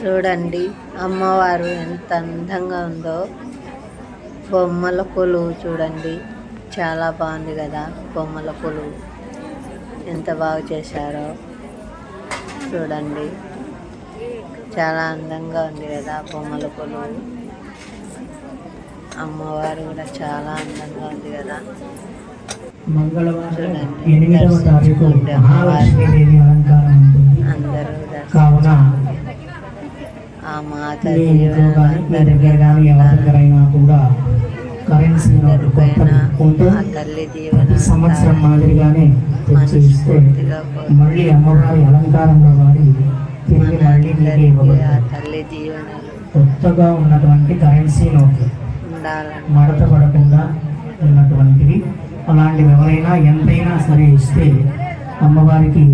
చూడండి. అమ్మవారు ఎంత అందంగా ఉందో. బొమ్మల కొలువు చూడండి. చాలా బాగుంది కదా బొమ్మల కొలువు. ఎంత బాగా చేశారో. చూడండి. చాలా అందంగా ఉంది కదా బొమ్మల కొలువు. అమ్మవారు కూడా చాలా అందంగా ఉంది కదా. మంగళవారం చూడండి. ఎనిమిదవ కూడా కరెన్సీ నోటు ప్రతి సంవత్సరం మాదిరిగానే మళ్ళీ అమ్మవారి అలంకారంలో వాడి తిరిగి మళ్ళీ మీకే కొత్తగా ఉన్నటువంటి కరెన్సీ నోట్లు మడత పడకుండా ఉన్నటువంటివి అలాంటివి ఎవరైనా ఎంతైనా సరే ఇస్తే అమ్మవారికి